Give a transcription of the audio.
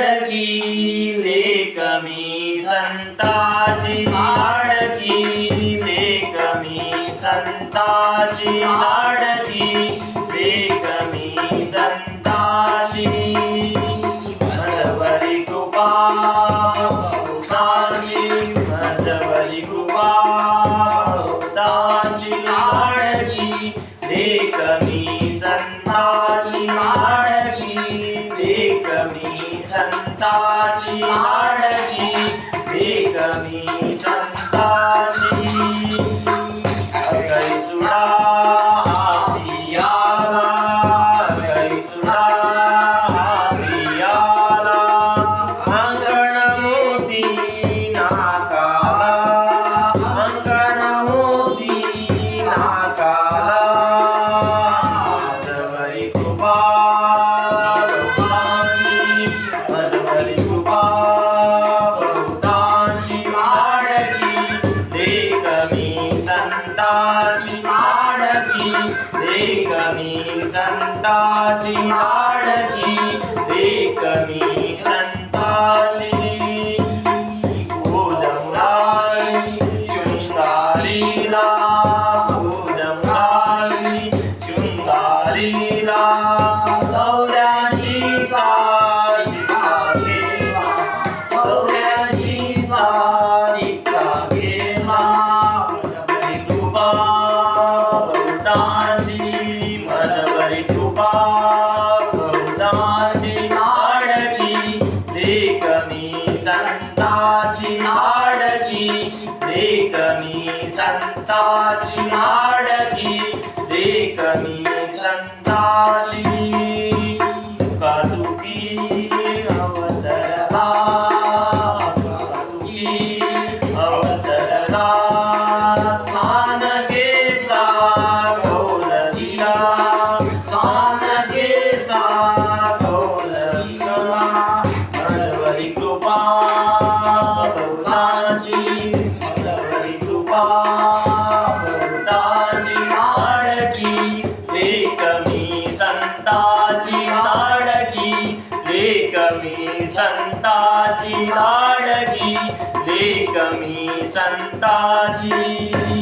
लाडकी लेकमी संताची लाडकी लेकमी संताची लाडकी लेकमी संताची. मजबरी कृपा बहुतांची मजबरी कृपा लाडकी संताची लाडकी संताची लाडकी लेकमी कमी संताची लाडकी ते कमी लाडकी लेकमी संताची लाडकी लेकमी संताची कातुकी अवतरला कातुकी अवतरला। सानगेचा गौल दिला। लेकमी संताची लाडकी लेकमी संताची.